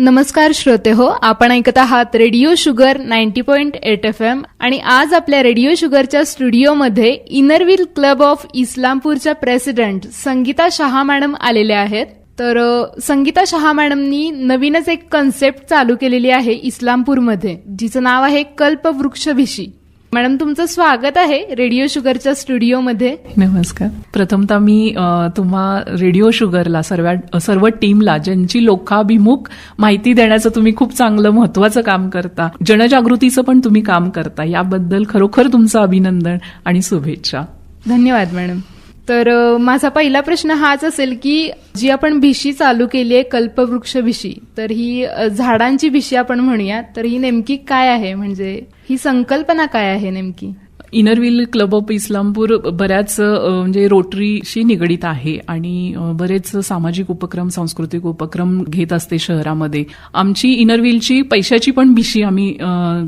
नमस्कार श्रोते हो आपण ऐकत आहात radio sugar ninety point eight F M आणि आज आपल्या रेडिओ शुगरच्या स्टुडिओमध्ये इनरविल क्लब ऑफ इस्लामपूरच्या प्रेसिडेंट संगीता शहा मॅडम आलेल्या आहेत. तर संगीता शहा मॅडमनी नवीनच एक कन्सेप्ट चालू केलेली आहे इस्लामपूरमध्ये जिचं नाव आहे कल्पवृक्षभिषी. मॅडम तुमचं स्वागत आहे रेडिओ शुगरच्या स्टुडिओमध्ये. नमस्कार. प्रथमतः मी तुम्हा रेडिओ शुगरला सर्व सर्व टीमला ज्यांची लोकाभिमुख माहिती देण्याचं तुम्ही खूप चांगलं महत्वाचं काम करता जनजागृतीचं पण तुम्ही काम करता याबद्दल खरोखर तुमचं अभिनंदन आणि शुभेच्छा. धन्यवाद मॅडम. तर माझा पहिला प्रश्न हाच असेल की जी आपण भिशी चालू केली आहे कल्पवृक्ष भिशी तर ही झाडांची भिशी आपण म्हणूया तर ही नेमकी काय आहे? म्हणजे ही संकल्पना काय आहे नेमकी? इनरव्हिल क्लब ऑफ इस्लामपूर बऱ्याच म्हणजे रोटरीशी निगडीत आहे आणि बरेच सामाजिक उपक्रम सांस्कृतिक उपक्रम घेत असते शहरामध्ये. आमची इनरव्हिलची पैशाची पण भिशी आम्ही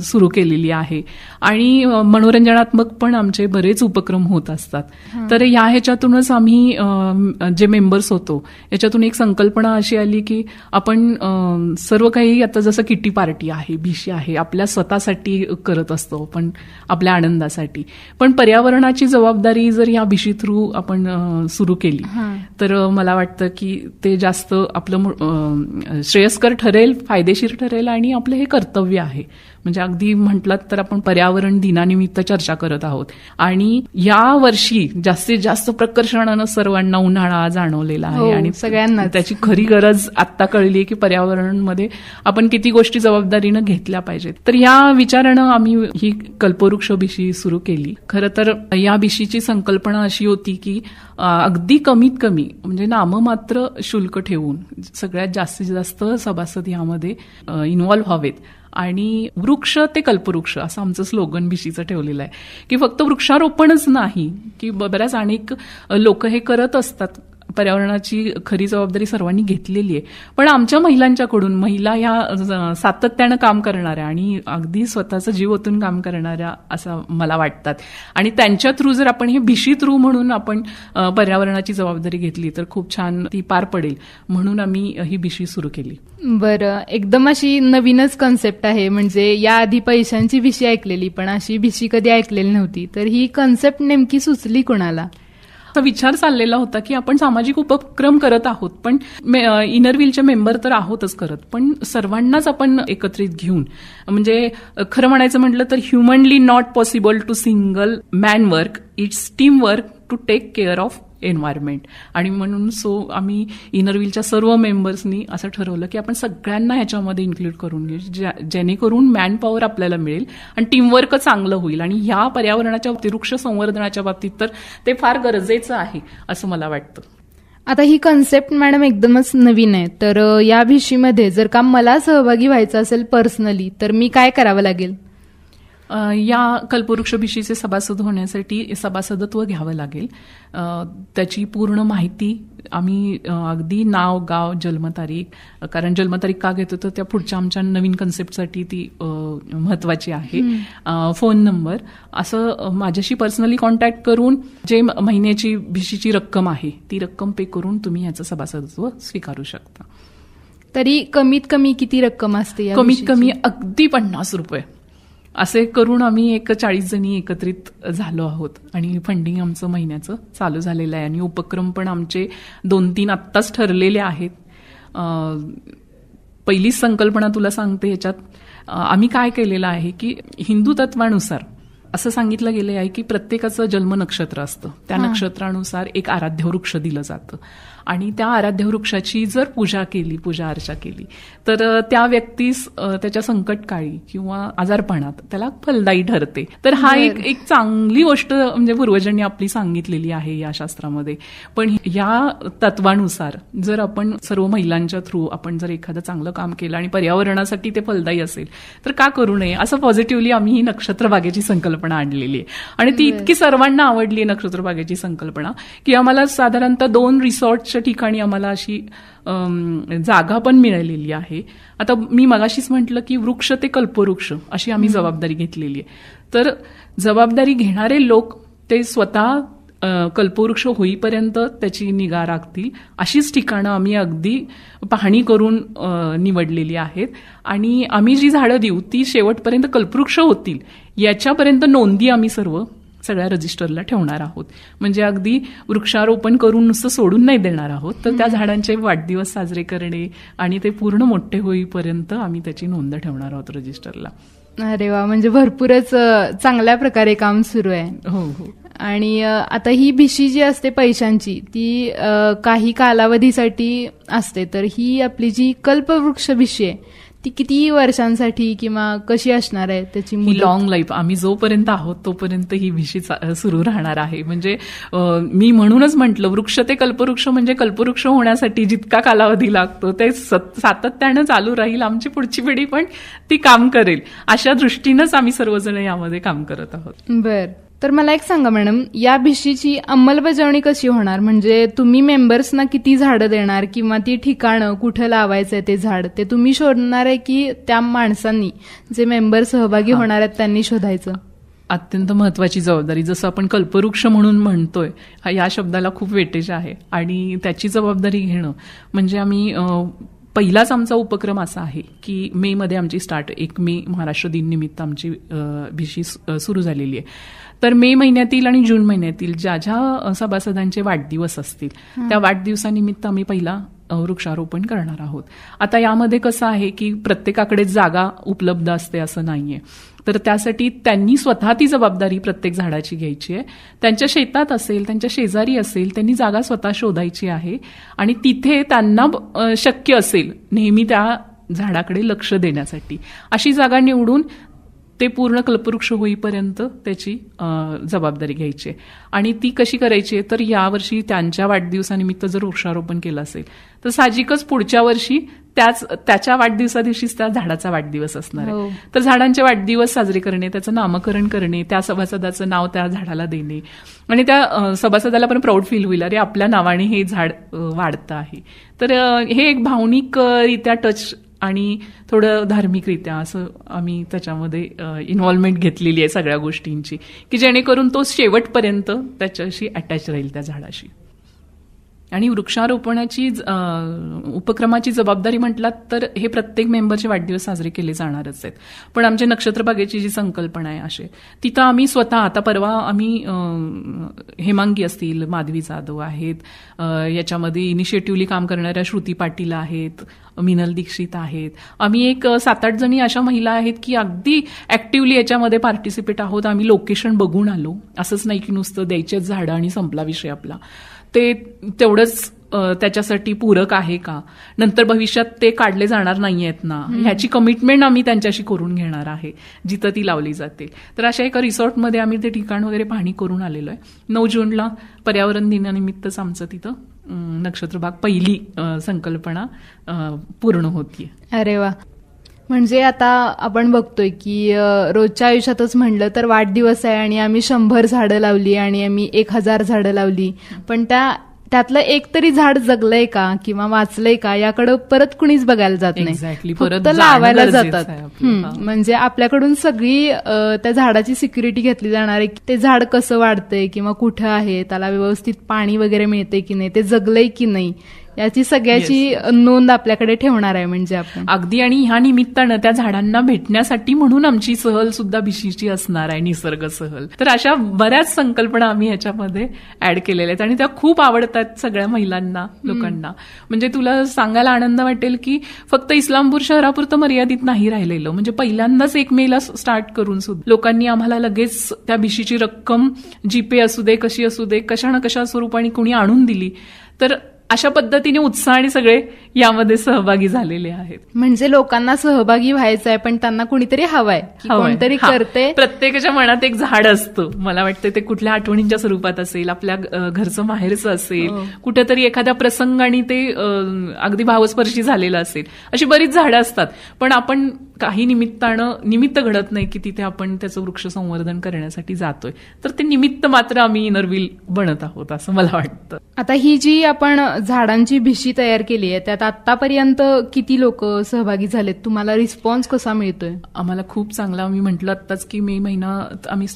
सुरू केलेली आहे. आणि मनोरंजनात्मक पण आमचे बरेच उपक्रम होत असतात. तर या ह्याच्यातूनच आम्ही जे मेंबर्स होतो याच्यातून एक संकल्पना अशी आली की आपण सर्व काही आता जसं किट्टी पार्टी आहे भिशी आहे आपल्या स्वतःसाठी करत असतो पण आपल्या आनंदासाठी. पण पर्यावरणाची जबाबदारी जर या भिशी थ्रू आपण सुरू केली तर मला वाटतं की ते जास्त आपलं श्रेयस्कर ठरेल फायदेशीर ठरेल आणि आपलं हे कर्तव्य आहे. म्हणजे अगदी म्हटलं तर आपण पर्यावरण दिनानिमित्त चर्चा करत आहोत. आणि या वर्षी जास्तीत जास्त प्रकर्षणानं सर्वांना उन्हाळा जाणवलेला हो, आहे आणि सगळ्यांनाच. त्याची खरी गरज आता कळली की पर्यावरणमध्ये आपण किती गोष्टी जबाबदारीनं घेतल्या पाहिजेत. तर या विचारानं आम्ही ही कल्पवृक्ष भिशी सुरू केली. खरं तर या भिशीची संकल्पना अशी होती की अगदी कमीत कमी म्हणजे नाममात्र शुल्क ठेवून सगळ्यात जास्तीत जास्त सभासद यामध्ये इन्व्हॉल्व्ह व्हावेत. आणि वृक्ष ते कल्पवृक्ष असं आमचं स्लोगन भिशीचं ठेवलेलं आहे. की फक्त वृक्षारोपणच नाही की बऱ्याच अनेक लोक हे करत असतात. पर्यावरणाची खरी जबाबदारी सर्वांनी घेतलेली आहे. पण आमच्या महिलांच्याकडून महिला ह्या सातत्यानं काम करणाऱ्या आणि अगदी स्वतःचं जीव ओतून काम करणाऱ्या असं मला वाटतात. आणि त्यांच्या थ्रू जर आपण हे भिशी थ्रू म्हणून आपण पर्यावरणाची जबाबदारी घेतली तर खूप छान ती पार पडेल. म्हणून आम्ही ही भिशी सुरू केली. बरं. एकदम अशी नवीनच कन्सेप्ट आहे. म्हणजे याआधी पैशांची भिशी ऐकलेली पण अशी भिशी कधी ऐकलेली नव्हती. तर ही कन्सेप्ट नेमकी सुचली कुणाला? असा विचार चाललेला होता की आपण सामाजिक उपक्रम करत आहोत पण इनर व्हीलच्या मेंबर तर आहोतच करत पण सर्वांनाच आपण एकत्रित घेऊन म्हणजे खरं म्हणायचं म्हटलं तर humanly not possible to single man work it's team work to take care of environment. आणि म्हणून सो आम्ही इनरव्हीलच्या सर्व मेंबर्सनी असं ठरवलं की आपण सगळ्यांना ह्याच्यामध्ये इन्क्लूड करून घेऊ ज्या- जेणेकरून मॅन पॉवर आपल्याला मिळेल आणि टीमवर्क चांगलं होईल. आणि ह्या पर्यावरणाच्या बाबतीत वृक्ष संवर्धनाच्या बाबतीत तर ते फार गरजेचं आहे असं मला वाटतं. आता ही कन्सेप्ट मॅडम एकदमच नवीन आहे. तर या विषयीमध्ये जर का मला सहभागी व्हायचं असेल पर्सनली तर मी काय करावं लागेल? या कल्पवृक्ष भिशीचे सभासद होण्यासाठी सभासदत्व घ्यावं लागेल. त्याची पूर्ण माहिती आम्ही अगदी नाव गाव जन्मतारीख कारण जन्मतारीख का घेतो तर त्या पुढच्या आमच्या नवीन कन्सेप्टसाठी ती महत्वाची आहे. Phone number. असं माझ्याशी पर्सनली कॉन्टॅक्ट करून जे महिन्याची भिशीची रक्कम आहे ती रक्कम पे करून तुम्ही याचं सभासदत्व स्वीकारू शकता. तरी कमीत कमी किती रक्कम असते कमीत? कमी अगदी पन्नास रुपये. असे करून आम्ही एक चाळीस जणी एकत्रित झालो आहोत. आणि फंडिंग आमचं महिन्याचं चालू झालेलं आहे. आणि उपक्रम पण आमचे दोन तीन आत्ताच ठरलेले आहेत. पहिलीच संकल्पना तुला सांगते ह्याच्यात. आम्ही काय केलेलं आहे की हिंदू तत्वानुसार असं सांगितलं गेलं आहे की प्रत्येकाचं जन्म नक्षत्र असतं. त्या नक्षत्रानुसार एक आराध्य वृक्ष दिलं जातं. आणि त्या आराध्य वृक्षाची जर पूजा केली पूजा अर्चा केली तर त्या व्यक्तीस त्याच्या संकटकाळी किंवा आजारपणात त्याला फलदायी ठरते. तर हा एक एक चांगली गोष्ट म्हणजे पूर्वजांनी आपली सांगितलेली आहे या शास्त्रामध्ये. पण या तत्वानुसार जर आपण सर्व महिलांच्या थ्रू आपण जर एखादं चांगलं काम केलं आणि पर्यावरणासाठी ते फलदायी असेल तर का करू नये? असं पॉझिटिव्हली आम्ही ही नक्षत्र बागेची संकल्पना आणलेली आहे. आणि ती इतकी सर्वांना आवडली आहे नक्षत्र बागेची संकल्पना की आम्हाला साधारणतः दोन रिसॉर्टच्या ठिकाणी आम्हाला अशी जागा पण मिळालेली आहे. आता मी मगाशीच म्हटलं की वृक्ष ते कल्पवृक्ष अशी आम्ही जबाबदारी घेतलेली आहे. तर जबाबदारी घेणारे लोक ते स्वतः कल्पवृक्ष होईपर्यंत त्याची निगा राखतील अशीच ठिकाणं आम्ही अगदी पाहणी करून निवडलेली आहेत. आणि आम्ही जी झाडं देऊ ती शेवटपर्यंत कल्पवृक्ष होतील याच्यापर्यंत नोंदी आम्ही सर्व सगळ्या रजिस्टरला ठेवणार आहोत. म्हणजे अगदी वृक्षारोपण करून नुसतं सोडून नाही देणार आहोत. तर त्या झाडांचे वाढदिवस साजरे करणे आणि ते पूर्ण मोठे होईपर्यंत आम्ही त्याची नोंद ठेवणार आहोत रजिस्टरला. अरे वा म्हणजे भरपूरच चांगल्या प्रकारे काम सुरू आहे. हो हो. आणि आता ही भिशी जी असते पैशांची ती काही कालावधीसाठी असते. तर ही आपली जी कल्पवृक्ष भिशी आहे ती किती वर्षांसाठी किंवा कशी असणार आहे त्याची ही? लॉंग लाईफ आम्ही जोपर्यंत आहोत तोपर्यंत ही चा- सुरू राहणार आहे. म्हणजे मी म्हणूनच म्हटलं वृक्ष ते कल्पवृक्ष म्हणजे कल्पवृक्ष होण्यासाठी जितका कालावधी लागतो ते सत- सातत्यानं चालू राहील आमची पुढची पिढी पण ती काम करेल. अशा दृष्टीनंच आम्ही सर्वजण यामध्ये काम करत आहोत. बर. तर मला एक सांगा मॅडम या भिशीची अंमलबजावणी कशी होणार? म्हणजे तुम्ही मेंबर्सना किती झाडं देणार किंवा ती ठिकाणं कुठं लावायचंय ते झाड ते तुम्ही शोधणार आहे की त्या माणसांनी जे मेंबर सहभागी होणार आहेत त्यांनी शोधायचं? अत्यंत महत्वाची जबाबदारी. जसं आपण कल्पवृक्ष म्हणून म्हणतोय या शब्दाला खूप वेटेज आहे. आणि त्याची जबाबदारी घेणं. म्हणजे आम्ही पहिलाच आमचा उपक्रम असा आहे की मे मध्ये आमची स्टार्ट एक मे महाराष्ट्र दिन निमित्त आमची भिशी सुरू झालेली आहे. तर मे महिन्यातील आणि जून महिन्यातील ज्या ज्या सभासदांचे वाढदिवस असतील त्या वाढदिवसानिमित्त आम्ही पहिला वृक्षारोपण करणार आहोत. आता यामध्ये कसं आहे की प्रत्येकाकडे जागा उपलब्ध असते असं नाहीये. तर त्यासाठी त्यांनी स्वतः ती जबाबदारी प्रत्येक झाडाची घ्यायची आहे. त्यांच्या शेतात असेल त्यांच्या शेजारी असेल त्यांनी जागा स्वतः शोधायची आहे. आणि तिथे त्यांना शक्य असेल नेहमी त्या झाडाकडे लक्ष देण्यासाठी. अशी जागा निवडून ते पूर्ण कल्पवृक्ष होईपर्यंत त्याची जबाबदारी घ्यायची आहे. आणि ती कशी करायची आहे? तर यावर्षी त्यांच्या वाढदिवसानिमित्त जर वृक्षारोपण केलं असेल तर साहजिकच पुढच्या वर्षी त्याच त्याच्या वाढदिवसा दिवशीच त्या झाडाचा वाढदिवस असणार हो. आहे तर झाडांचे वाढदिवस साजरे करणे त्याचं नामकरण करणे त्या सभासदाचं नाव त्या झाडाला देणे. आणि त्या सभासदाला पण प्राऊड फील होईल. अरे आपल्या नावाने हे झाड वाढतं आहे. तर हे एक भावनिकरित्या टच आणि थोडं धार्मिकरित्या असं आम्ही त्याच्यामध्ये इन्व्हॉल्वमेंट घेतलेली आहे सगळ्या गोष्टींची. की जेणेकरून तो शेवटपर्यंत त्याच्याशी अटॅच राहील त्या झाडाशी. आणि वृक्षारोपणाची उपक्रमाची जबाबदारी म्हटलात तर हे प्रत्येक मेंबरचे वाढदिवस साजरे केले जाणारच आहेत. पण आमच्या नक्षत्रबागेची जी संकल्पना आहे असे तिथं आम्ही स्वतः आता परवा आम्ही हेमांगी असतील माधवी जाधव आहेत याच्यामध्ये इनिशिएटिव्हली काम करणाऱ्या श्रुती पाटील आहेत मिनल दीक्षित आहेत. आम्ही एक सात आठ जणी अशा महिला आहेत की अगदी ऍक्टिव्हली याच्यामध्ये पार्टिसिपेट आहोत. आम्ही लोकेशन बघून आलो. असंच नाही की नुसतं द्यायचेच झाडं आणि संपला विषय आपला. ते तेवढंच त्याच्यासाठी पूरक आहे का? नंतर भविष्यात ते काढले जाणार नाही आहेत ना ह्याची कमिटमेंट आम्ही त्यांच्याशी करून घेणार आहे जिथं ती लावली जाते. तर अशा एका रिसॉर्टमध्ये आम्ही ते ठिकाण वगैरे पाहणी करून आलेलो आहे. नऊ जूनला पर्यावरण दिनानिमित्तच आमचं तिथं नक्षत्रबाग पहिली संकल्पना पूर्ण होतीये. अरे वा. म्हणजे आता आपण बघतोय की रोजच्या आयुष्यातच म्हणलं तर वाढदिवस आहे आणि आम्ही शंभर झाडं लावली आणि आम्ही एक हजार झाडं लावली. पण त्या त्यातलं एक तरी झाड जगलंय का किंवा वाचलंय का याकडे परत कुणीच बघायला जात नाही. फक्त लावायला जातात. म्हणजे आपल्याकडून सगळी त्या झाडाची सिक्युरिटी घेतली जाणार आहे की ते झाड कसं वाढतंय किंवा कुठं आहे त्याला व्यवस्थित पाणी वगैरे मिळते की नाही ते जगलंय की नाही याची सगळ्याची नोंद आपल्याकडे ठेवणार आहे म्हणजे आपण. अगदी आणि ह्या निमित्तानं त्या झाडांना भेटण्यासाठी म्हणून आमची सहल सुद्धा भिशीची असणार आहे निसर्ग सहल. तर अशा बऱ्याच संकल्पना आम्ही ह्याच्यामध्ये ऍड केलेल्या आहेत आणि त्या खूप आवडतात सगळ्या महिलांना लोकांना. म्हणजे तुला सांगायला आनंद वाटेल की फक्त इस्लामपूर शहरापुरतं मर्यादित नाही राहिलेलं. म्हणजे पहिल्यांदाच एक मेला स्टार्ट करून सुद्धा. लोकांनी आम्हाला लगेच त्या भिशीची रक्कम जीपे असू दे कशी असू दे कशा ना कशा स्वरूपाने कुणी आणून दिली. तर अशा पद्धतीने उत्साहाने सगळे यामध्ये सहभागी झालेले आहेत. म्हणजे लोकांना सहभागी व्हायचं आहे पण त्यांना कुणीतरी हवंय. कोणतरी. करते. प्रत्येकाच्या मनात एक झाड असतं. मला वाटतं ते कुठल्या आठवणींच्या स्वरूपात असेल आपल्या घरचं माहेरचं असेल हो. कुठेतरी एखाद्या प्रसंगाने ते अगदी भावस्पर्शी झालेलं असेल. अशी बरीच झाडं असतात. पण आपण काही निमित्तानं निमित्त घडत नाही की तिथे आपण त्याचं वृक्ष संवर्धन करण्यासाठी जातोय. तर ते निमित्त मात्र आम्ही इनरव्हील बनत आहोत असं मला वाटतं. आता ही जी आपण झाडांची भिशी तयार केली आहे त्यात त्यात आतापर्यंत किती लोक सहभागी झालेत? तुम्हाला रिस्पॉन्स कसा मिळतोय? आम्हाला खूप चांगला मी म्हटलं आत्ताच की मे महिना आम्ही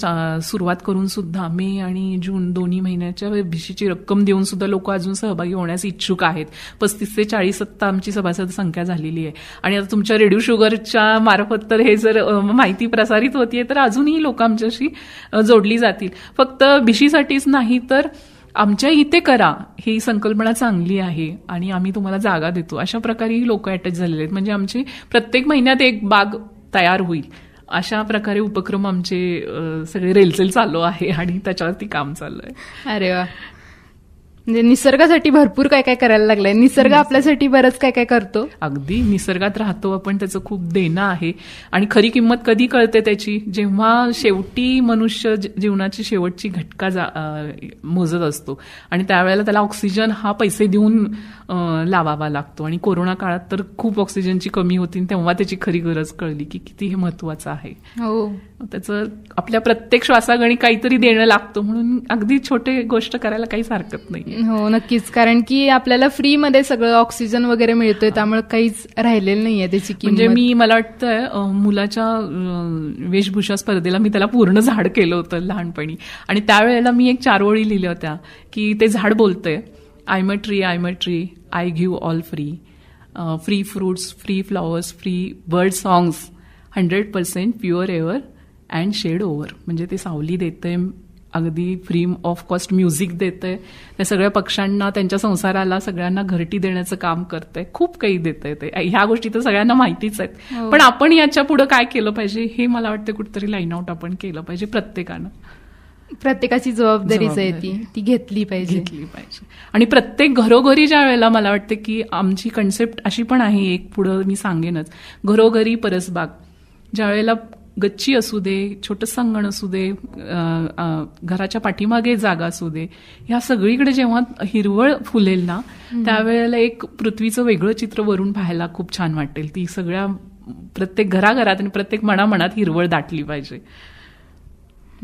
सुरुवात करून सुद्धा मे आणि जून दोन्ही महिन्याच्या भिशीची रक्कम देऊन सुद्धा लोक अजून सहभागी होण्यास इच्छुक आहेत. पस्तीस ते चाळीस आत्ता आमची सभासद संख्या झालेली आहे. आणि आता तुमच्या रेडिओ शुगरच्या मार्फत तर हे जर माहिती प्रसारित होतीये तर अजूनही लोक आमच्याशी जोडली जातील. फक्त भिशीसाठीच नाही तर आमच्या इथे करा ही संकल्पना चांगली आहे आणि आम्ही तुम्हाला जागा देतो. अशा प्रकारे ही लोक अटॅच झालेले आहेत. म्हणजे आमची प्रत्येक महिन्यात एक बाग तयार होईल. अशा प्रकारे उपक्रम आमचे सगळे रेलचेल चालू आहे आणि त्याच्यावरती काम चालू आहे. अरे वा. म्हणजे निसर्गासाठी भरपूर काय काय करायला लागलंय. निसर्ग आपल्यासाठी बरंच काय काय करतो. अगदी निसर्गात राहतो आपण त्याचं खूप देणं आहे. आणि खरी किंमत कधी कळते त्याची? जेव्हा शेवटी मनुष्य जीवनाची शेवटची घटका मोजत असतो. आणि त्यावेळेला त्याला ऑक्सिजन हा पैसे देऊन लावावा लागतो. आणि कोरोना काळात तर खूप ऑक्सिजनची कमी होती आणि तेव्हा त्याची खरी गरज कळली की किती हे महत्वाचं आहे. हो. त्याचं आपल्या प्रत्येक श्वासागणी काहीतरी देणं लागतं म्हणून अगदी छोटे गोष्ट करायला काहीच हरकत नाही हो नक्कीच. कारण की आपल्याला फ्रीमध्ये सगळं ऑक्सिजन वगैरे मिळतोय त्यामुळे काहीच राहिलेलं नाहीये त्याची म्हणजे मी मला वाटतं मुलाच्या वेशभूषा स्पर्धेला मी त्याला पूर्ण झाड केलं होतं लहानपणी. आणि त्यावेळेला मी एक चार ओळी लिहिल्या होत्या की ते झाड बोलतंय. I'm tree I'm tree I give all free free fruits free flowers free bird songs hundred percent pure air and shade over म्हणजे ते सावली देतंय अगदी फ्री ऑफ कॉस्ट म्युझिक देतंय. त्या सगळ्या पक्ष्यांना त्यांच्या संसाराला सगळ्यांना घरटी देण्याचं काम करतंय. खूप काही देतंय ते. ह्या गोष्टी तर सगळ्यांना माहितीच आहेत. हो. पण आपण याच्यापुढे काय केलं पाहिजे हे मला वाटतं कुठेतरी लाईन आउट आपण केलं पाहिजे प्रत्येकानं. प्रत्येकाची जबाबदारीच आहे ती. ती घेतली पाहिजे. घेतली पाहिजे. आणि प्रत्येक घरोघरी ज्या वेळेला मला वाटतं की आमची कन्सेप्ट अशी पण आहे एक पुढं मी सांगेनच. घरोघरी परसबाग. ज्या वेळेला गच्ची असू दे छोटं अंगण असू दे घराच्या पाठीमागे जागा असू दे ह्या सगळीकडे जेव्हा हिरवळ फुलेल ना त्यावेळेला एक पृथ्वीचं वेगळं चित्र वरून पाहायला खूप छान वाटेल. ती सगळ्या प्रत्येक घराघरात आणि प्रत्येक मनामनात हिरवळ दाटली पाहिजे.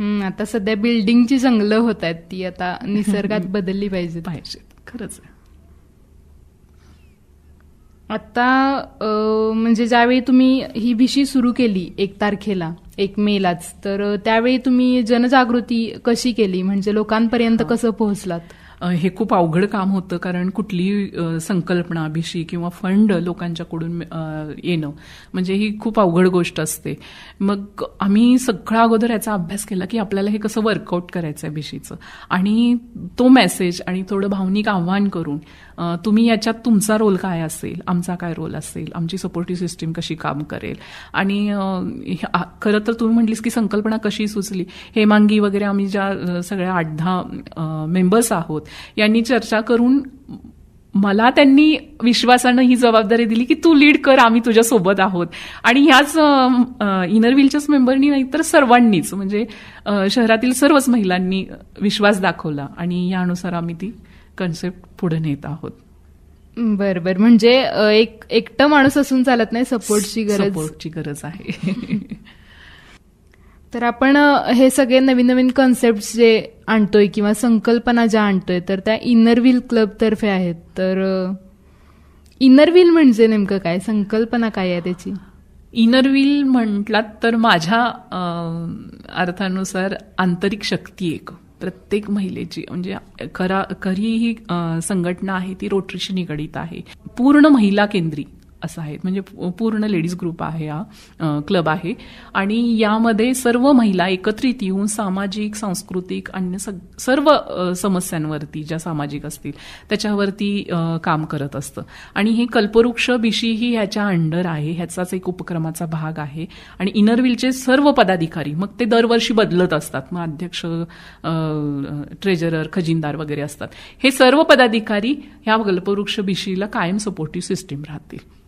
आता सध्या बिल्डिंगची जंगलं होत आहेत ती आता निसर्गात बदलली पाहिजेत. पाहिजेत खरंच आहे. आता म्हणजे ज्यावेळी तुम्ही ही भिशी सुरू केली एक तारखेला एक मेलाच तर त्यावेळी तुम्ही जनजागृती कशी केली? म्हणजे लोकांपर्यंत कसं पोहोचलात? हे खूप अवघड काम होतं कारण कुठलीही संकल्पना भिशी किंवा फंड लोकांच्याकडून येणं म्हणजे ही खूप अवघड गोष्ट असते. मग आम्ही सगळा अगोदर याचा अभ्यास केला की आपल्याला हे कसं वर्कआउट करायचं आहे भिशीचं आणि तो मेसेज आणि थोडं भावनिक आव्हान करून तुम्ही याच्यात तुमचा रोल काय असेल? आमचा काय रोल असेल? आमची सपोर्टिव्ह सिस्टीम कशी काम करेल? आणि खरं तर तुम्ही म्हटलीस की संकल्पना कशी सुचली? हेमांगी वगैरे आम्ही ज्या सगळ्या आठ दहा मेंबर्स आहोत यांनी चर्चा करून मला त्यांनी विश्वासानं ही जबाबदारी दिली की तू लीड कर आम्ही तुझ्या सोबत आहोत. आणि ह्याच इनर व्हीलच्याच मेंबरनी नाही तर सर्वांनीच म्हणजे शहरातील सर्वच महिलांनी विश्वास दाखवला. आणि यानुसार आम्ही ती कन्सेप्ट पुढे नेत आहोत. बर बर. म्हणजे एक एकटं माणूस असून चालत नाही सपोर्टची गरज. सपोर्टची गरज आहे. तर आपण हे सगळे नवीन नवीन कन्सेप्ट जे आणतोय किंवा संकल्पना ज्या आणतोय तर त्या इनरव्हील क्लब तर्फे आहेत. तर इनरव्हील म्हणजे नेमकं काय? संकल्पना काय आहे त्याची? इनरव्हील म्हटलात तर माझ्या अर्थानुसार आंतरिक शक्ती एक. प्रत्येक महिलेची म्हणजे खरा खरी ही संघटना आहे ती रोटरीशी निगडीत आहे. पूर्ण महिला केंद्री. असं आहे. म्हणजे पूर्ण लेडीज ग्रुप आहे हा क्लब आहे. आणि यामध्ये सर्व महिला एकत्रित येऊन सामाजिक सांस्कृतिक अन्य सग- सर्व समस्यांवरती ज्या सामाजिक असतील त्याच्यावरती काम करत असतं. आणि हे कल्पवृक्ष बिशी ही ह्याच्या अंडर आहे. ह्याचाच एक उपक्रमाचा भाग आहे. आणि इनरव्हीलचे सर्व पदाधिकारी मग ते दरवर्षी बदलत असतात. मग अध्यक्ष ट्रेजरर खजिनदार वगैरे असतात. हे सर्व पदाधिकारी ह्या कल्पवृक्ष बिशीला कायम सपोर्टिव्ह सिस्टीम राहतील.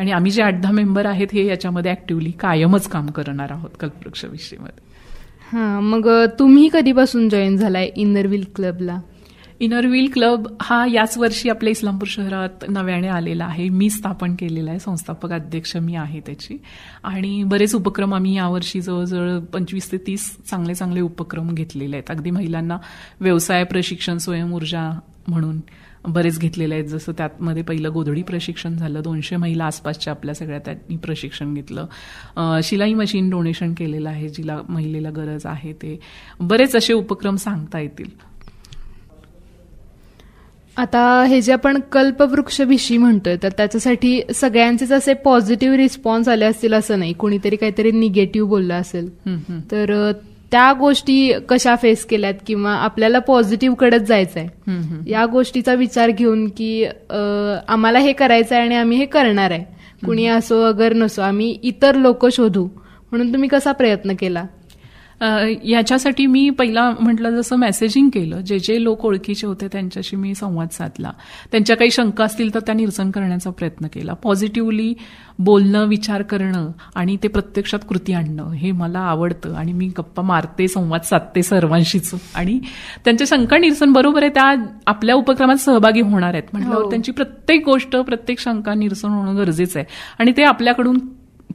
आणि आम्ही जे आठ दहा मेंबर आहेत हे याच्यामध्ये ऍक्टिव्हली कायमच काम करणार आहोत कल्पवृक्ष विषयीमध्ये. हा मग तुम्ही कधीपासून जॉईन झालाय इनरव्हील क्लबला इनरव्हील क्लब हा याच वर्षी आपल्या इस्लामपूर शहरात नव्याने आलेला आहे. मी स्थापन केलेला आहे. संस्थापक अध्यक्ष मी आहे त्याची. आणि बरेच उपक्रम आम्ही यावर्षी जवळजवळ पंचवीस ते तीस चांगले चांगले उपक्रम घेतलेले आहेत. अगदी महिलांना व्यवसाय प्रशिक्षण स्वयंऊर्जा म्हणून. बरेच घेतलेले आहेत. जसं त्यातमध्ये पहिलं गोधडी प्रशिक्षण झालं. दोनशे महिला आसपासच्या आपल्या सगळ्या त्यांनी प्रशिक्षण घेतलं. शिलाई मशीन डोनेशन केलेलं आहे जिला महिलेला गरज आहे ते. बरेच असे उपक्रम सांगता येतील. आता हे जे आपण कल्पवृक्ष भिशी म्हणतोय तर त्याच्यासाठी सगळ्यांचेच असे पॉझिटिव्ह रिस्पॉन्स आले असतील असं नाही. कोणीतरी काहीतरी निगेटिव्ह बोललं असेल. तर त्या गोष्टी कशा फेस केल्यात किंवा आपल्याला पॉझिटिव्ह कडेच जायचंय हं, हं. या गोष्टीचा विचार घेऊन की आम्हाला हे करायचं आहे आणि आम्ही हे करणार आहे. कुणी असो अगर नसो आम्ही इतर लोक शोधू. म्हणून तुम्ही कसा प्रयत्न केला? याच्यासाठी मी पहिला म्हटलं जसं मेसेजिंग केलं जे जे लोक ओळखीचे होते त्यांच्याशी मी संवाद साधला. त्यांच्या काही शंका असतील तर त्या निरसन करण्याचा प्रयत्न केला. पॉझिटिव्हली बोलणं विचार करणं आणि ते प्रत्यक्षात कृती आणणं हे मला आवडतं आणि मी गप्पा मारते संवाद साधते सर्वांशीच. आणि त्यांच्या शंका निरसन बरोबर आहे त्या आपल्या उपक्रमात सहभागी होणार आहेत. म्हटल्यावर हो. त्यांची प्रत्येक गोष्ट प्रत्येक शंका निरसन होणं गरजेचं आहे. आणि ते आपल्याकडून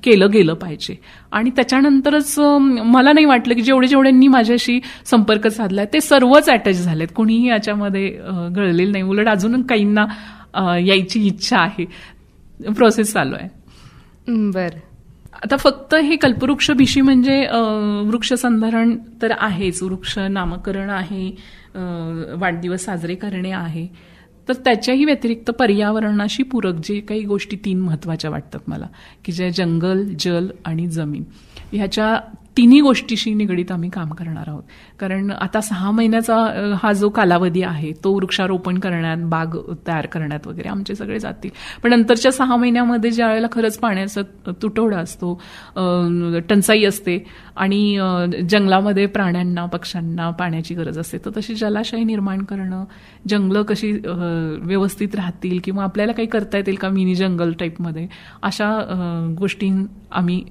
केलं गेलं पाहिजे. आणि त्याच्यानंतरच मला नाही वाटलं की जेवढे जेवढ्यांनी माझ्याशी संपर्क साधलाय ते सर्वच अटॅच झालेत. कोणीही याच्यामध्ये गळलेलं नाही. उलट अजून काहींना यायची इच्छा आहे. प्रोसेस चालू आहे. बर. आता फक्त हे कल्पवृक्ष भिशी म्हणजे वृक्ष संधारण तर आहेच. वृक्ष नामकरण आहे वाढदिवस साजरे करणे आहे. तर त्याच्याही व्यतिरिक्त पर्यावरणाशी पूरक जे काही गोष्टी तीन महत्त्वाच्या वाटतात मला की जे जंगल जल आणि जमीन. ह्याच्या तिन्ही गोष्टीशी निगडीत आम्ही काम करणार आहोत. कारण आता सहा महिन्याचा हा जो कालावधी आहे तो वृक्षारोपण करण्यात बाग तयार करण्यात वगैरे आमचे सगळे जातील. पण नंतरच्या सहा महिन्यामध्ये ज्या वेळेला खरंच पाण्याचा तुटवडा असतो टंचाई असते आणि जंगलामध्ये प्राण्यांना पक्ष्यांना पाण्याची गरज असते तर तशी जलाशय निर्माण करणं जंगलं कशी व्यवस्थित राहतील किंवा आपल्याला काही करता येतील का मिनी जंगल टाईपमध्ये अशा गोष्टी आम्ही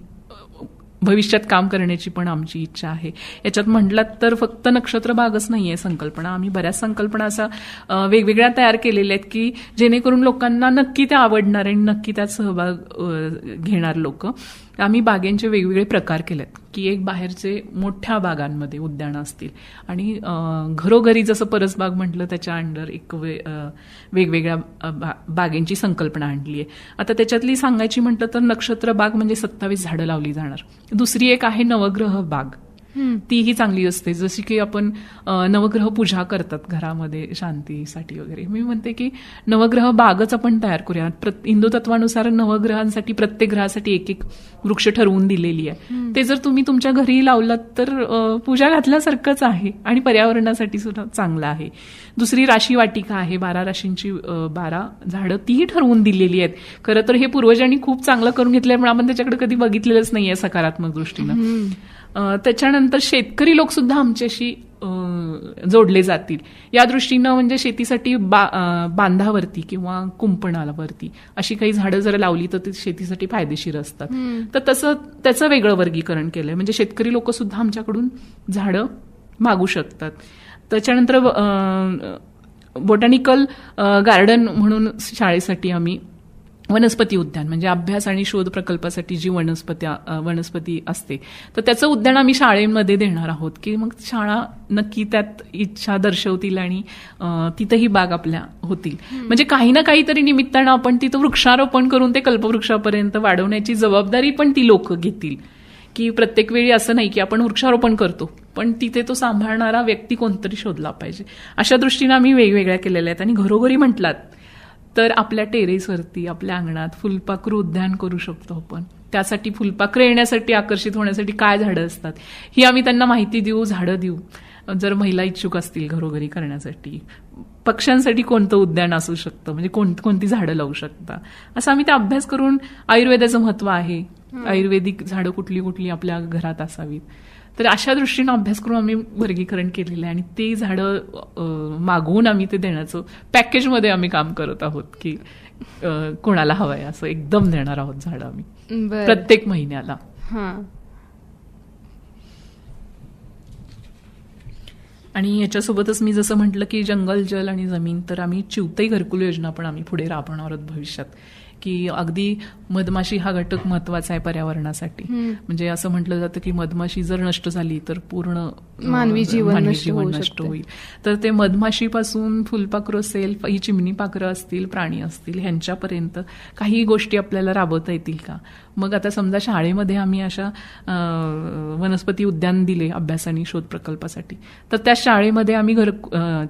भविष्यात काम करण्याची पण आमची इच्छा आहे. याच्यात म्हटलात तर फक्त नक्षत्र बागच नाहीये संकल्पना. आम्ही बऱ्याच संकल्पना असा वेगवेगळ्या तयार केलेल्या आहेत की जेणेकरून लोकांना नक्की त्या आवडणार आणि नक्की त्यात सहभाग घेणार लोक. तर आम्ही बागेंचे वेगवेगळे प्रकार केलेत की एक बाहेरचे मोठ्या बागांमध्ये उद्यानं असतील. आणि घरोघरी जसं परसबाग म्हटलं त्याच्या अंडर एक वे वेगवेगळ्या बा- बागेंची संकल्पना आणली आहे आता त्याच्यातली सांगायची म्हटलं तर नक्षत्र बाग म्हणजे सत्तावीस झाडं लावली जाणार. दुसरी एक आहे नवग्रह बाग. तीही चांगली असते. जशी की आपण नवग्रह पूजा करतात घरामध्ये शांतीसाठी वगैरे. मी म्हणते की नवग्रह बागच आपण तयार करूया. हिंदू तत्वानुसार नवग्रहांसाठी प्रत्येक ग्रहासाठी एक एक वृक्ष ठरवून दिलेली आहे. ते जर तुम्ही तुमच्या घरी लावलात तर पूजा घातल्यासारखंच आहे आणि पर्यावरणासाठी सुद्धा चांगलं आहे. दुसरी राशी वाटिका आहे. बारा राशींची बारा झाडं तीही ठरवून दिलेली आहेत. खरं तर हे पूर्वजांनी खूप चांगलं करून घेतल्यामुळे आपण त्याच्याकडे कधी बघितलेलंच नाहीये सकारात्मक दृष्टीनं. त्याच्यानंतर शेतकरी लोक सुद्धा आमच्याशी जोडले जातील. या दृष्टीनं म्हणजे शेतीसाठी बा बांधावरती किंवा कुंपणावरती अशी काही झाडं जर लावली तर ती शेतीसाठी फायदेशीर असतात. तर तसं त्याचं वेगळं वर्गीकरण केलंय. म्हणजे शेतकरी लोक सुद्धा आमच्याकडून झाडं मागू शकतात. त्याच्यानंतर बोटॅनिकल गार्डन म्हणून शाळेसाठी आम्ही वनस्पती उद्यान म्हणजे अभ्यास आणि शोध प्रकल्पासाठी जी वनस्पती अ, वनस्पती असते तर त्याचं उद्यान आम्ही शाळेमध्ये देणार आहोत की मग शाळा नक्की त्यात इच्छा दर्शवतील आणि तिथंही बाग आपल्या होतील. म्हणजे काही ना काहीतरी निमित्तानं आपण तिथं वृक्षारोपण करून ते कल्पवृक्षापर्यंत वाढवण्याची जबाबदारी पण ती लोक घेतील. की प्रत्येक वेळी असं नाही की आपण वृक्षारोपण करतो पण तिथे तो सांभाळणारा व्यक्ती कोणतरी शोधला पाहिजे. अशा दृष्टीनं आम्ही वेगवेगळ्या केलेल्या आहेत आणि घरोघरी म्हटलात तर आपल्या टेरेसवरती आपल्या अंगणात फुलपाखरू उद्यान करू शकतो आपण. त्यासाठी फुलपाखरं येण्यासाठी आकर्षित होण्यासाठी काय झाडं असतात ही आम्ही त्यांना माहिती देऊ झाडं देऊ जर महिला इच्छुक असतील घरोघरी करण्यासाठी. पक्ष्यांसाठी कोणतं उद्यान असू शकतं? म्हणजे कोण कोणती झाडं लावू शकता? असं आम्ही ते अभ्यास करून आयुर्वेदाचं महत्त्व आहे. आयुर्वेदिक झाडं कुठली कुठली आपल्या घरात असावीत. तर अशा दृष्टीनं अभ्यास करून आम्ही वर्गीकरण केलेलं आहे. आणि ते झाडं मागवून आम्ही ते देण्याचं पॅकेजमध्ये आम्ही काम करत आहोत की कोणाला हवंय असं एकदम देणार आहोत झाडं आम्ही. प्रत्येक महिन्याला. हा. आणि याच्यासोबतच मी जसं म्हटलं की जंगल जल आणि जमीन तर आम्ही चिवताई घरकुल योजना पण आम्ही पुढे राबवणार आहोत भविष्यात. की अगदी मधमाशी हा घटक महत्त्वाचा आहे पर्यावरणासाठी. म्हणजे असं म्हटलं जातं की मधमाशी जर नष्ट झाली तर पूर्ण मानवी जीवन नष्ट. होईल. तर ते मधमाशीपासून फुलपाखरू असेल ही चिमणी पाखरं असतील प्राणी असतील ह्यांच्यापर्यंत काही गोष्टी आपल्याला राबवता येतील का? मग आता समजा शाळेमध्ये आम्ही अशा वनस्पती उद्यान दिले अभ्यासाने शोध प्रकल्पासाठी. तर त्या शाळेमध्ये आम्ही घर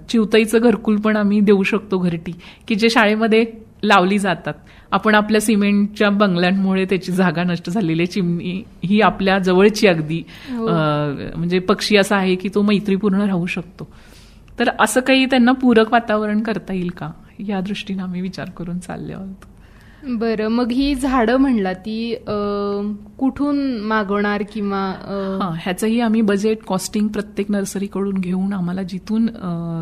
चिवताईचं घरकुल पण आम्ही देऊ शकतो घरटी की जे शाळेमध्ये लावली जातात. आपण आपल्या सिमेंटच्या बंगल्यांमुळे त्याची जागा नष्ट झालेली. चिमणी ही आपल्या जवळची अगदी अं, म्हणजे पक्षी असा आहे की तो मैत्रीपूर्ण राहू शकतो. तर असं काही त्यांना पूरक वातावरण करता येईल का? या दृष्टीने आम्ही विचार करून चालले आहोत. बरं मग ही झाडं म्हणला ती कुठून मागवणार किंवा हा ह्याचंही आम्ही बजेट कॉस्टिंग प्रत्येक नर्सरीकडून घेऊन आम्हाला जिथून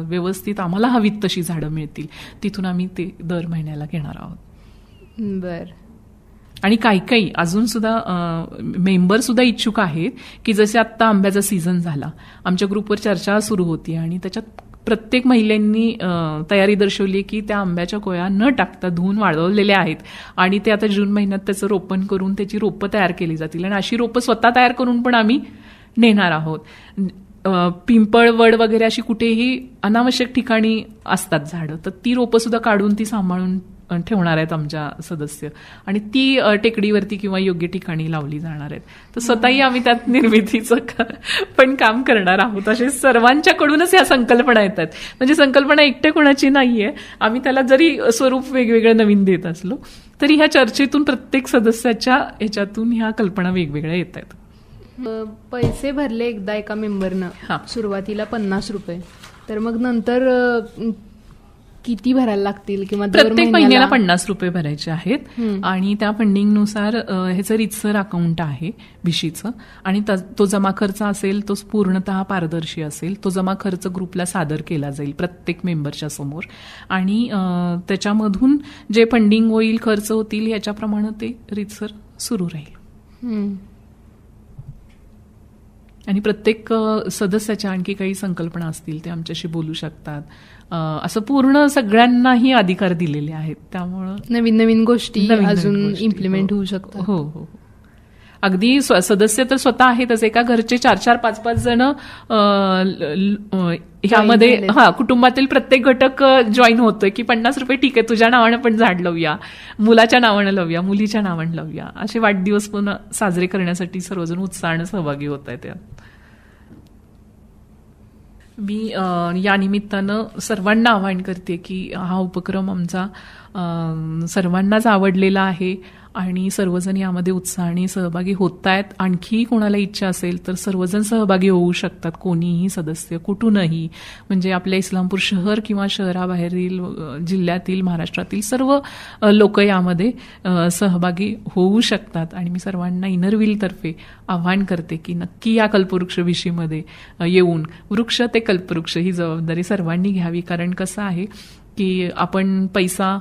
व्यवस्थित आम्हाला हवीत तशी झाडं मिळतील तिथून आम्ही ते दर महिन्याला घेणार आहोत. बर. आणि काही काही अजून सुद्धा मेंबर सुद्धा इच्छुक आहेत की जसे आत्ता आंब्याचा सीझन झाला आमच्या ग्रुपवर चर्चा सुरू होती आणि त्याच्यात प्रत्येक महिलांनी तयारी दर्शवली की त्या आंब्याच्या कोया न टाकता धुवून वाळवलेल्या आहेत आणि ते आता जून महिन्यात त्याचं रोपण करून त्याची रोपं तयार केली जातील. आणि अशी रोपं स्वतः तयार करून पण आम्ही नेणार आहोत. पिंपळ वड वगैरे अशी कुठेही अनावश्यक ठिकाणी असतात झाडं तर ती रोपं सुद्धा काढून ती सांभाळून ठेवणार आहेत आमच्या सदस्य. आणि ती टेकडीवरती किंवा योग्य ठिकाणी लावली जाणार आहेत. तर स्वतःही आम्ही त्यात निर्मितीचं पण काम करणार आहोत. असे सर्वांच्याकडूनच ह्या संकल्पना येतात. म्हणजे संकल्पना एकट्या कोणाची नाहीये. आम्ही त्याला जरी स्वरूप वेगवेगळं नवीन देत असलो तरी ह्या चर्चेतून प्रत्येक सदस्याच्या ह्याच्यातून ह्या कल्पना वेगवेगळ्या येत आहेत. पैसे भरले एकदा एका मेंबरनं. हा. सुरुवातीला पन्नास रुपये. तर मग नंतर किती भरायला लागतील किंवा प्रत्येक महिन्याला? पन्नास रुपये भरायचे आहेत. आणि त्या फंडिंगनुसार ह्याचं रितसर अकाउंट आहे बिशीचं आणि त- जमा खर्च असेल तो पूर्णतः पारदर्शी असेल तो जमा खर्च ग्रुपला सादर केला जाईल प्रत्येक मेंबरच्या समोर. आणि त्याच्यामधून जे फंडिंग होईल खर्च होतील याच्याप्रमाणे ते रितसर सुरू राहील. आणि प्रत्येक सदस्याच्या आणखी काही संकल्पना असतील ते आमच्याशी बोलू शकतात. असं पूर्ण सगळ्यांनाही अधिकार दिलेले आहेत त्यामुळं नवीन नवीन गोष्टी अजून इम्प्लिमेंट हो. होऊ शकतात हो हो हो. अगदी सदस्य तर स्वतः आहेतच एका घरचे चार चार पाच पाच जण ह्यामध्ये. हा कुटुंबातील प्रत्येक घटक जॉईन होतोय की पन्नास रुपये ठीक आहे तुझ्या नावानं पण झाड लावूया मुलाच्या नावानं लावूया मुलीच्या नावानं लावूया असे वाढदिवस पुन्हा साजरे करण्यासाठी सर्वजण उत्साहानं सहभागी होत आहेत त्यात मी या निमित्तानं सर्वांना आवाहन करते की हा उपक्रम आमचा सर्वांनाच आवडलेला आहे. आणि सर्वजण यामध्ये उत्साहाने सहभागी होत आहेत आणखी कोणाला इच्छा असेल तर सर्वजण सहभागी होऊ शकतात. कोणीही सदस्य कुठूनही. म्हणजे आपल्या इस्लामपूर शहर किंवा शहराबाहेरील जिल्ह्यातील महाराष्ट्रातील सर्व लोक यामध्ये सहभागी होऊ शकतात. आणि मी सर्वांना इनरव्हीलतर्फे आव्हान करते की नक्की या कल्पवृक्ष विषयीमध्ये येऊन वृक्ष ते कल्पवृक्ष ही जबाबदारी सर्वांनी घ्यावी. कारण कसं आहे की आपण पैसा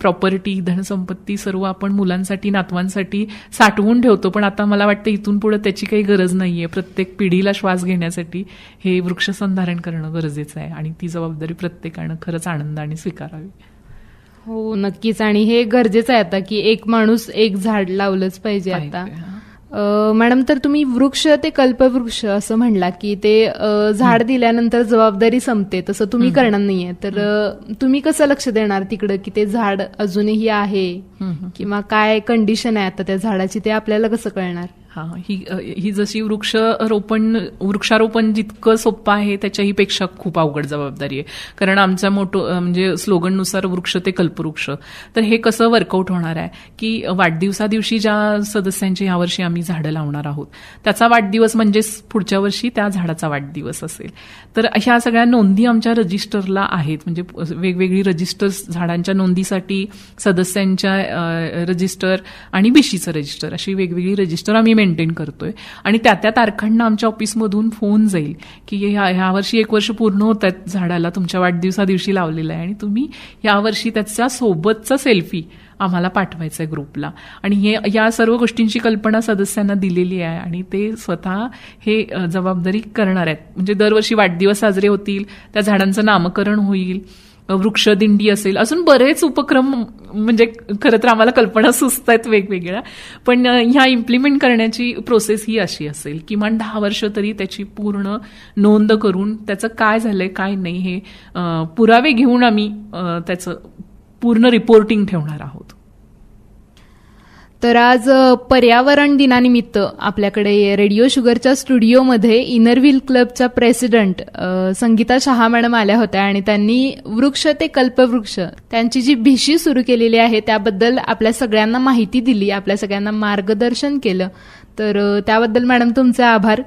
प्रॉपर्टी धनसंपत्ती सर्व आपण मुलांसाठी नातवांसाठी साठवून ठेवतो. पण आता मला वाटतं इथून पुढे त्याची काही गरज नाहीये. प्रत्येक पिढीला श्वास घेण्यासाठी हे वृक्ष संधारण करणं गरजेचं आहे आणि ती जबाबदारी प्रत्येकानं खरंच आनंदाने स्वीकारावी. हो नक्कीच. आणि हे गरजेचं आहे आता की एक माणूस एक झाड लावलंच पाहिजे. आता. मॅडम तर तुम्ही वृक्ष ते कल्पवृक्ष असं म्हणला की ते झाड दिल्यानंतर जबाबदारी संपते तसं तुम्ही करणार नाहीये. तर तुम्ही कसं लक्ष देणार तिकडं की ते झाड अजूनही आहे. किंवा काय कंडिशन आहे आता त्या झाडाची ते आपल्याला कसं कळणार? हा ही. ही जशी वृक्ष रोपण वृक्षारोपण जितकं सोपं आहे त्याच्याही पेक्षा खूप अवघड जबाबदारी आहे. कारण आमचा मोठो म्हणजे स्लोगननुसार वृक्ष ते कल्पवृक्ष. तर हे कसं वर्कआउट होणार आहे? की वाढदिवसादिवशी ज्या सदस्यांची यावर्षी आम्ही झाडं लावणार आहोत त्याचा वाढदिवस म्हणजेच पुढच्या वर्षी त्या झाडाचा वाढदिवस असेल. तर ह्या सगळ्या नोंदी आमच्या रजिस्टरला आहेत. म्हणजे वेगवेगळी रजिस्टर्स झाडांच्या नोंदीसाठी सदस्यांच्या रजिस्टर आणि बिशीचं रजिस्टर अशी वेगवेगळी रजिस्टर आम्ही मेंटेन करतोय. आणि त्या त्या तारखांना आमच्या ऑफिसमधून फोन जाईल की ह्या ह्या वर्षी एक वर्ष पूर्ण होत आहेत झाडाला तुमच्या वाढदिवसा दिवशी लावलेलं आहे. आणि तुम्ही यावर्षी त्याच्या सोबतचा सेल्फी आम्हाला पाठवायचं आहे ग्रुपला. आणि हे या सर्व गोष्टींची कल्पना सदस्यांना दिलेली आहे आणि ते स्वतः हे जबाबदारी करणार आहेत. म्हणजे दरवर्षी वाढदिवस साजरे होतील त्या झाडांचं नामकरण होईल. वृक्षदिंडी असेल. अजून बरेच उपक्रम म्हणजे खरं तर आम्हाला कल्पना सुचत आहेत वेगवेगळ्या. पण ह्या इम्प्लिमेंट करण्याची प्रोसेस ही अशी असेल किमान दहा वर्ष तरी त्याची पूर्ण नोंद करून त्याचं काय झालंय काय नाही हे पुरावे घेऊन आम्ही त्याचं पूर्ण रिपोर्टिंग ठेवणार आहोत. तर आज पर्यावरण दिनानिमित्त आपल्याकडे रेडिओ शुगरच्या स्टुडिओमध्ये इनरव्हील क्लबच्या प्रेसिडेंट संगीता शहा मॅडम आल्या होत्या आणि त्यांनी वृक्ष ते कल्पवृक्ष त्यांची जी भिशी सुरू केलेली आहे त्याबद्दल आपल्या सगळ्यांना माहिती दिली आपल्या सगळ्यांना मार्गदर्शन केलं. तर त्याबद्दल मॅडम तुमचे आभार.